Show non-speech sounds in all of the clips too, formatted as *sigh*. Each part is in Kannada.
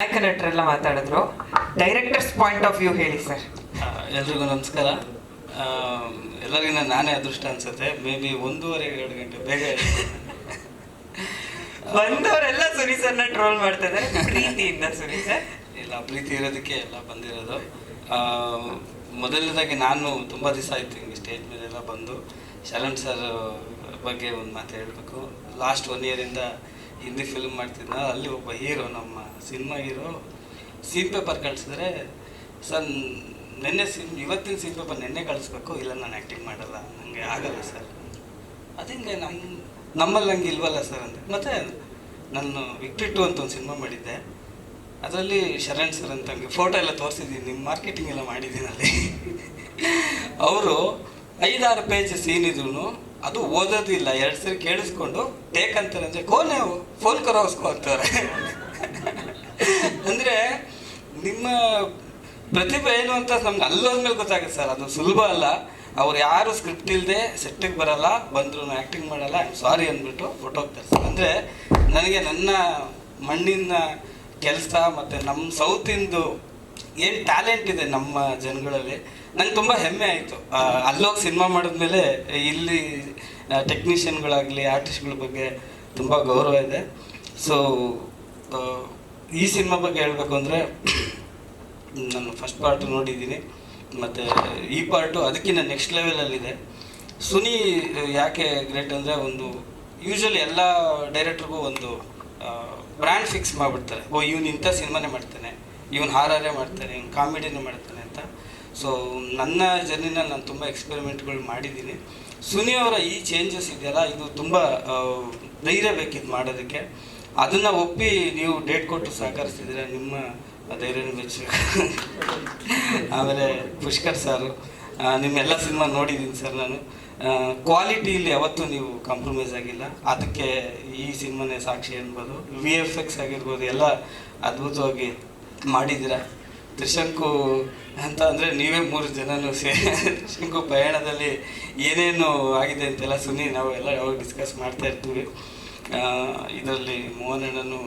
ನಾಯಕ ನಟರೆಲ್ಲ ಮಾತಾಡಿದ್ರು. ಡೈರೆಕ್ಟರ್ಸ್ ಪಾಯಿಂಟ್ ಆಫ್ ವ್ಯೂ ಹೇಳಿ ಸರ್ ಎಲ್ರಿಗೂ ನಮಸ್ಕಾರ. ಎಲ್ಲರಿಗೂ ಎಲ್ಲರಿಗಿನ್ನ ನಾನೇ ಅದೃಷ್ಟ ಅನ್ಸುತ್ತೆ. ಮೇ ಬಿ ಒಂದೂವರೆ ಎರಡು ಗಂಟೆ ಬೇಗ. *laughs* ಬಂದವರೆಲ್ಲ ಸುನಿ ಸರ್ನ ಟ್ರೋಲ್ ಮಾಡ್ತಾ ಇದ್ದಾರೆ ಪ್ರೀತಿಯಿಂದ ಸುನಿ ಸರ್. ಇಲ್ಲ ಪ್ರೀತಿ ಇರೋದಕ್ಕೆ ಎಲ್ಲ ಬಂದಿರೋದು. ಮೊದಲನೇದಾಗಿ ನಾನು ತುಂಬ ದಿವಸ ಆಯ್ತು ಹಿಂಗೆ ಸ್ಟೇಜ್ ಮೇಲೆಲ್ಲ ಬಂದು. ಶರಣ್ ಸರ್ ಬಗ್ಗೆ ಒಂದು ಮಾತು ಹೇಳಬೇಕು. ಲಾಸ್ಟ್ ಒನ್ ಇಯರಿಂದ ಹಿಂದಿ ಫಿಲ್ಮ್ ಮಾಡ್ತಿದ್ದ ಅಲ್ಲಿ ಒಬ್ಬ ಹೀರೋ ನಮ್ಮ ಸಿನಿಮಾ ಹೀರೋ ಸೀನ್ ಪೇಪರ್ ಕಳಿಸಿದ್ರೆ, ಸರ್, ನೆನ್ನೆ ಸೀನ್ ಇವತ್ತಿನ ಸೀನ್ ಪೇಪರ್ ನೆನ್ನೆ ಕಳಿಸ್ಬೇಕು, ಇಲ್ಲ ನಾನು ಆ್ಯಕ್ಟಿಂಗ್ ಮಾಡಲ್ಲ ನನಗೆ ಆಗಲ್ಲ ಸರ್. ಅದಿಂಗೆ ನಾನು ನಮ್ಮಲ್ಲಿ ಹಂಗೆ ಇಲ್ವಲ್ಲ ಸರ್ ಅಂದರೆ ಮತ್ತೆ ನಾನು ವಿಕ್ಟ್ರಿ ಟು ಅಂತ ಒಂದು ಸಿನಿಮಾ ಮಾಡಿದ್ದೆ. ಅದರಲ್ಲಿ ಶರಣ್ ಸರ್ ಅಂತ ಹಂಗೆ ಫೋಟೋ ಎಲ್ಲ ತೋರಿಸಿದ್ದೀನಿ. ನಿಮ್ಮ ಮಾರ್ಕೆಟಿಂಗ್ ಎಲ್ಲ ಮಾಡಿದ್ದೀನಲ್ಲಿ *laughs* ಅವರು ಐದಾರು ಪೇಜ್ ಸೀನ್ ಇದ್ರು ಅದು ಓದೋದಿಲ್ಲ. ಎರಡು ಸರಿ ಕೇಳಿಸ್ಕೊಂಡು ಟೇಕ್ ಅಂತಾರೆ. ಅಂದರೆ ಕೋನೆ ಫೋನ್ ಕರೋಸ್ಕೋ ಅಂತಾರೆ. ಅಂದರೆ, ನಿಮ್ಮ ಪ್ರತಿಭೆ ಏನು ಅಂತ ನಮ್ಗೆ ಅಲ್ಲೋದ್ಮೇಲೆ ಗೊತ್ತಾಗುತ್ತೆ ಸರ್. ಅದು ಸುಲಭ ಅಲ್ಲ. ಅವ್ರು ಯಾರು ಸ್ಕ್ರಿಪ್ಟ್ ಇಲ್ಲದೆ ಸೆಟ್ಟಿಗೆ ಬರಲ್ಲ, ಬಂದ್ರು ಆ್ಯಕ್ಟಿಂಗ್ ಮಾಡಲ್ಲ ಐ ಸಾರಿ ಅಂದ್ಬಿಟ್ಟು ಹೊಟ್ಟೋಗ್ತಾರೆ ಸರ್. ಅಂದರೆ, ನನಗೆ ನನ್ನ ಮಣ್ಣಿನ ಕೆಲಸ ಮತ್ತು ನಮ್ಮ ಸೌತಿಂದು ಏನು ಟ್ಯಾಲೆಂಟ್ ಇದೆ ನಮ್ಮ ಜನಗಳಲ್ಲಿ? ನಂಗೆ ತುಂಬ ಹೆಮ್ಮೆ ಆಯಿತು. ಅಲ್ಲೋಗಿ ಸಿನಿಮಾ ಮಾಡಿದ್ಮೇಲೆ ಇಲ್ಲಿ ಟೆಕ್ನಿಷಿಯನ್ಗಳಾಗಲಿ ಆರ್ಟಿಸ್ಟ್ಗಳ ಬಗ್ಗೆ ತುಂಬ ಗೌರವ ಇದೆ. ಸೊ ಈ ಸಿನಿಮಾ ಬಗ್ಗೆ ಹೇಳಬೇಕು ಅಂದರೆ, *clears throat* ನಾನು ಫಸ್ಟ್ ಪಾರ್ಟ್ ನೋಡಿದ್ದೀನಿ. ಮತ್ತು ಈ ಪಾರ್ಟು ಅದಕ್ಕಿಂತ ನೆಕ್ಸ್ಟ್ ಲೆವೆಲಲ್ಲಿದೆ ಸುನಿ ಯಾಕೆ ಗ್ರೇಟ್ ಅಂದರೆ ಒಂದು ಯೂಶ್ವಲಿ ಎಲ್ಲ ಡೈರೆಕ್ಟ್ರಿಗೂ ಒಂದು ಬ್ರ್ಯಾಂಡ್ ಫಿಕ್ಸ್ ಮಾಡಿಬಿಡ್ತಾರೆ. ಓ, ಇವನು ಇಂಥ ಸಿನಿಮಾನೇ ಮಾಡ್ತಾನೆ. ಇವ್ನು ಹಾರಾರೇ ಮಾಡ್ತಾರೆ ಇವ್ನು ಕಾಮಿಡಿನೇ ಮಾಡ್ತಾನೆ ಅಂತ. ಸೊ ನನ್ನ ಜರ್ನಿನಲ್ಲಿ ನಾನು ತುಂಬ ಎಕ್ಸ್ಪೆರಿಮೆಂಟ್ಗಳು ಮಾಡಿದ್ದೀನಿ. ಸುನಿ ಅವರ ಈ ಚೇಂಜಸ್ ಇದೆಯಲ್ಲ, ಇದು ತುಂಬ ಧೈರ್ಯ ಬೇಕಿತ್ತು ಮಾಡೋದಕ್ಕೆ. ಅದನ್ನು ಒಪ್ಪಿ ನೀವು ಡೇಟ್ ಕೊಟ್ಟು ಸಹಕರಿಸ್ತಿದ್ರೆ ನಿಮ್ಮ ಧೈರ್ಯನ ಮೆಚ್ಚು ಆಮೇಲೆ ಪುಷ್ಕರ್ ಸಾರು ನಿಮ್ಮೆಲ್ಲ ಸಿನಿಮಾ ನೋಡಿದ್ದೀನಿ ಸರ್ ನಾನು. ಕ್ವಾಲಿಟಿಯಲ್ಲಿ ಯಾವತ್ತೂ ನೀವು ಕಾಂಪ್ರಮೈಸ್ ಆಗಿಲ್ಲ. ಅದಕ್ಕೆ ಈ ಸಿನಿಮಾನೇ ಸಾಕ್ಷಿ ಅನ್ಬೋದು. ವಿ ಎಫ್ ಎಕ್ಸ್ ಆಗಿರ್ಬೋದು, ಎಲ್ಲ ಅದ್ಭುತವಾಗಿ ಮಾಡಿದ್ದೀರಾ? ತ್ರಿಶಂಕು ಅಂತ ಅಂದರೆ ನೀವೇ ಮೂರು ಜನನು ಸೇ, ತ್ರಿಶಂಕು ಪ್ರಯಾಣದಲ್ಲಿ ಏನೇನು ಆಗಿದೆ ಅಂತೆಲ್ಲ ಸುನಿ ನಾವು ಎಲ್ಲ ಯಾವಾಗ ಡಿಸ್ಕಸ್ ಮಾಡ್ತಾ ಇರ್ತೀವಿ. ಇದರಲ್ಲಿ ಮೋಹನಣ್ಣನು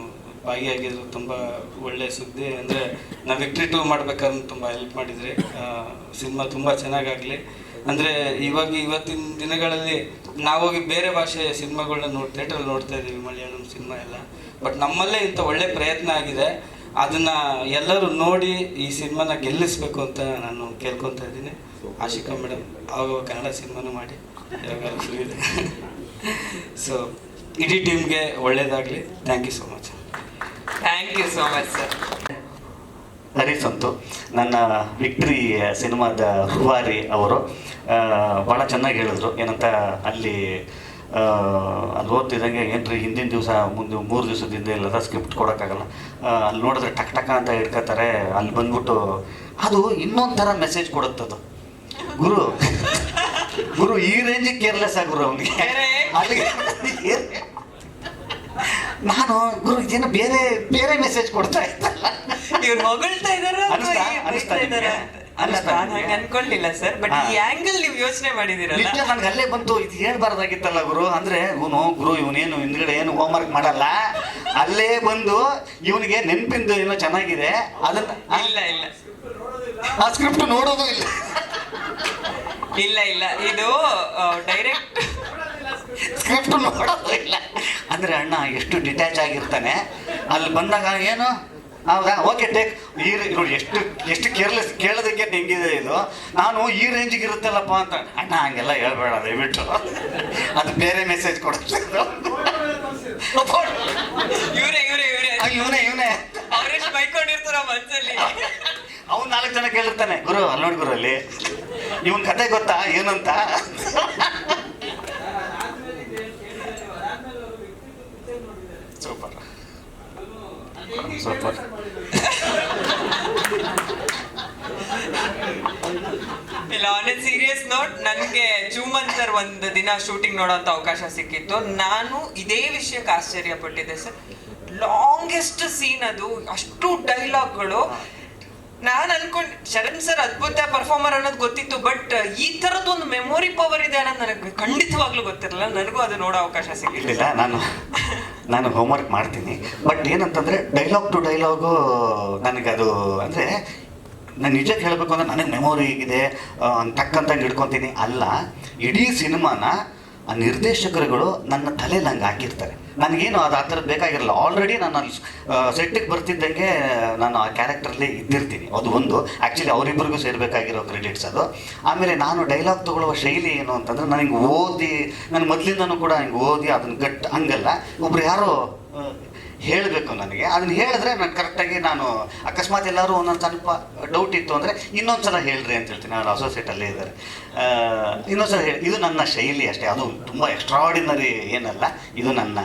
ಭಾಗಿಯಾಗಿದ್ರು, ತುಂಬ ಒಳ್ಳೆ ಸುದ್ದಿ. ಅಂದರೆ ನಾವು ವಿಕ್ಟ್ರಿ ಟೂ ಮಾಡ್ಬೇಕಾದ್ರೆ ತುಂಬ ಹೆಲ್ಪ್ ಮಾಡಿದ್ರಿ. ಸಿನಿಮಾ ತುಂಬ ಚೆನ್ನಾಗಾಗಲಿ. ಅಂದರೆ ಇವಾಗ ಇವತ್ತಿನ ದಿನಗಳಲ್ಲಿ ನಾವೋಗಿ ಬೇರೆ ಭಾಷೆಯ ಸಿನಿಮಾಗಳನ್ನ ನೋಡಿ ಥಿಯೇಟ್ರಲ್ಲಿ ನೋಡ್ತಾ ಇದ್ದೀವಿ ಮಲಯಾಳಂ ಸಿನಿಮಾ ಎಲ್ಲ. ಬಟ್ ನಮ್ಮಲ್ಲೇ ಇಂಥ ಒಳ್ಳೆ ಪ್ರಯತ್ನ ಆಗಿದೆ. ಅದನ್ನು ಎಲ್ಲರೂ ನೋಡಿ ಈ ಸಿನಿಮಾನ ಗೆಲ್ಲಿಸ್ಬೇಕು ಅಂತ ನಾನು ಕೇಳ್ಕೊತಾ ಇದ್ದೀನಿ. ಆಶಿಕಾ ಮೇಡಮ್ ಆವಾಗ ಕನ್ನಡ ಸಿನಿಮಾನ ಮಾಡಿ. ಇದೆ ಸೊ ಇಡೀ ಟೀಮ್ಗೆ ಒಳ್ಳೇದಾಗಲಿ. Thank you so much thank you so much sir Harish ಅಂತು ನನ್ನ ವಿಕ್ಟ್ರಿ ಸಿನಿಮಾದ ಹುವಾರಿ ಅವರು ಭಾಳ ಚೆನ್ನಾಗಿ ಹೇಳಿದ್ರು. ಏನಂತ ಅಲ್ಲಿ ಅಲ್ಲಿ ಓದ್ತಿದ್ದಂಗೆ ಏನ್ರಿ ಹಿಂದಿನ ದಿವಸ ಮುಂದೆ ಮೂರು ದಿವಸದಿಂದ ಇಲ್ಲದ ಸ್ಕ್ರಿಪ್ಟ್ ಕೊಡೋಕ್ಕಾಗಲ್ಲ. ಅಲ್ಲಿ ನೋಡಿದ್ರೆ ಟಕ್ ಟಕ ಅಂತ ಇಟ್ಕೋತಾರೆ ಅಲ್ಲಿ ಬಂದ್ಬಿಟ್ಟು ಅದು ಇನ್ನೊಂದು ಥರ ಮೆಸೇಜ್ ಕೊಡುತ್ತದು. ಗುರು ಗುರು ಈ ರೇಂಜ್ ಕೇರ್ಲೆಸ್ ಗುರು ಅವನಿಗೆ? ಅಲ್ಲಿಗೆ ನಾನು ಗುರು ಇದೇನು ಬೇರೆ ಬೇರೆ ಮೆಸೇಜ್ ಕೊಡ್ತಾ ಇದ್ದಲ್ಲ. ಇವ್ರು ಹೊಗಳ್ತಾ ಇದ್ದಾರೆ? ಅಲ್ಲ ನಾನು ಹಂಗೆ? ಅನ್ಕೊಳ್ಳಿಲ್ಲ ಸರ್ ಬಟ್ ಈ. ಆಂಗಲ್ ನೀವು ಯೋಚನೆ ಮಾಡಿದಿರಲ್ಲ ನಿಜ ನನ್ಗೆ ಅಲ್ಲೇ ಬಂತು ಇದು ಹೇಳ್ಬಾರ್ದಾಗಿತ್ತಲ್ಲ ಗುರು ಅಂದ್ರೆ ಇವನು ಗುರು ಇವನೇನು ಹಿಂದ್ಗಡೆ ಏನು ಹೋಮ್ವರ್ಕ್ ಮಾಡಲ್ಲ. ಅಲ್ಲೇ ಬಂದು ಇವನಿಗೆ ನೆನಪಿಂದು ಏನೋ ಚೆನ್ನಾಗಿದೆ ಅದನ್ನ ಇಲ್ಲ ಇಲ್ಲ. ಆ ಸ್ಕ್ರಿಪ್ಟ್ ನೋಡೋದು ಇಲ್ಲ. ಇಲ್ಲ ಇಲ್ಲ. ಇದು ಡೈರೆಕ್ಟ್ ಸ್ಕ್ರಿಪ್ಟ್ ನೋಡೋದು ಇಲ್ಲ. ಅಂದ್ರೆ ಅಣ್ಣ ಎಷ್ಟು ಡಿಟ್ಯಾಚ್ ಆಗಿರ್ತಾನೆ. ಅಲ್ಲಿ ಬಂದಾಗ ಏನು? ಹೌದಾ? ಓಕೆ ಟೇಕ್ ಈ ರೇ- ನೋಡಿ ಎಷ್ಟು ಎಷ್ಟು ಕೇರ್ಲೆಸ್ ಕೇಳೋದಕ್ಕೆ ಹೆಂಗಿದೆ ಇದು ನಾನು ಈ ರೇಂಜಿಗೆ ಇರುತ್ತಲ್ಲಪ್ಪ ಅಂತ. ಅಣ್ಣ ಹಂಗೆಲ್ಲ ಹೇಳ್ಬೇಡ ದಯವಿಟ್ಟು. ಅದು ಬೇರೆ ಮೆಸೇಜ್ ಕೊಡುತ್ತೆ ಇವ್ರೆ ಇವರೇ ಇವರೇ. ಇವನೇ ಇವನೇ. ಬೈಕೊಂಡಿರ್ತಾರ ಅವ್ನು ನಾಲ್ಕು ಜನ ಕೇಳಿರ್ತಾನೆ ಗುರು ಅಲ್ಲಿ ನೋಡಿ ಗುರು ಅಲ್ಲಿ. ಇವನ್ ಕತೆ ಗೊತ್ತಾ? ಏನಂತ? ಸೂಪರ್ ಸೂಪರ್ ಇಲ್ಲ ಆನ್ ಸೀರಿಯಸ್ ನೋಟ್ ನನಗೆ ಚೂಮನ್ ಸರ್ ಒಂದು ದಿನ ಶೂಟಿಂಗ್ ನೋಡೋಂಥ ಅವಕಾಶ ಸಿಕ್ಕಿತ್ತು. ನಾನು ಇದೇ ವಿಷಯಕ್ಕೆ ಆಶ್ಚರ್ಯ ಪಟ್ಟಿದ್ದೆ ಸರ್ ಲಾಂಗೆಸ್ಟ್ ಸೀನ್ ಅದು ಅಷ್ಟು ಡೈಲಾಗ್ಗಳು ನಾನು ಅನ್ಕೊಂಡ್ ಶರಣ್ ಸರ್ ಅದ್ಭುತ ಪರ್ಫಾರ್ಮರ್ ಅನ್ನೋದು ಗೊತ್ತಿತ್ತು ಬಟ್ ಈ ತರದ್ದು ಒಂದು ಮೆಮೊರಿ ಪವರ್ ಇದೆ ಅನ್ನೋದು ನನಗೆ ಖಂಡಿತವಾಗ್ಲೂ ಗೊತ್ತಿರಲಿಲ್ಲ. ನನಗೂ ಅದು ನೋಡೋ ಅವಕಾಶ ಸಿಗಲಿಲ್ಲ ನಾನು ನಾನು ಹೋಮ್ವರ್ಕ್ ಮಾಡ್ತೀನಿ. ಬಟ್ ಏನಂತಂದರೆ ಡೈಲಾಗ್ ಟು ಡೈಲಾಗು ನನಗದು ಅಂದರೆ, ನಾನು ನಿಜಕ್ಕೆ ಹೇಳಬೇಕು ಅಂದರೆ, ನನಗೆ ಮೆಮೊರಿ ಇದೆ ತಕ್ಕಂತ ಹಿಡ್ಕೊತೀನಿ. ಅಲ್ಲ, ಇಡೀ ಸಿನಿಮಾನ ಆ ನಿರ್ದೇಶಕರುಗಳು ನನ್ನ ತಲೆಯಲ್ಲಿ ಹಂಗೆ ಹಾಕಿರ್ತಾರೆ. ನನಗೇನು ಅದು ಆ ಥರದ್ದು ಬೇಕಾಗಿರಲ್ಲ. ಆಲ್ರೆಡಿ ನಾನು ಅಲ್ಲಿ ಸೆಟ್ಟಿಗೆ ಬರ್ತಿದ್ದಂಗೆ ನಾನು ಆ ಕ್ಯಾರೆಕ್ಟ್ರಲ್ಲಿ ಇದ್ದಿರ್ತೀನಿ. ಅದು ಒಂದು. ಆ್ಯಕ್ಚುಲಿ ಅವರಿಬ್ಬರಿಗೂ ಸೇರಬೇಕಾಗಿರೋ ಕ್ರೆಡಿಟ್ಸ್ ಅದು. ಆಮೇಲೆ ನಾನು ಡೈಲಾಗ್ ತೊಗೊಳ್ಳುವ ಶೈಲಿ ಏನು ಅಂತಂದ್ರೆ ನನಗೆ ಓದಿ, ನಾನು ಮೊದಲಿಂದನೂ ಕೂಡ ಹಿಂಗೆ ಓದಿ ಅದನ್ನು ಗಟ್ ಹಂಗಲ್ಲ. ಒಬ್ರು ಯಾರೋ ಹೇಳಬೇಕು ನನಗೆ. ಅದನ್ನು ಹೇಳಿದ್ರೆ ನಾನು ಕರೆಕ್ಟಾಗಿ ನಾನು ಅಕಸ್ಮಾತ್ ಎಲ್ಲರೂ ಒಂದೊಂದು ಸ್ವಲ್ಪ ಡೌಟ್ ಇತ್ತು ಅಂದರೆ ಇನ್ನೊಂದು ಸಲ ಹೇಳ್ರಿ ಅಂತ ಹೇಳ್ತೀನಿ. ನಾನು ಅಸೋಸಿಯೇಟ್ ಅಲ್ಲೇ ಇದ್ದಾರೆ. ಇನ್ನೊಂದು ಸಲ ಇದು ನನ್ನ ಶೈಲಿ ಅಷ್ಟೇ. ಅದು ತುಂಬ ಎಕ್ಸ್ಟ್ರಾಡಿನರಿ ಏನಲ್ಲ, ಇದು ನನ್ನ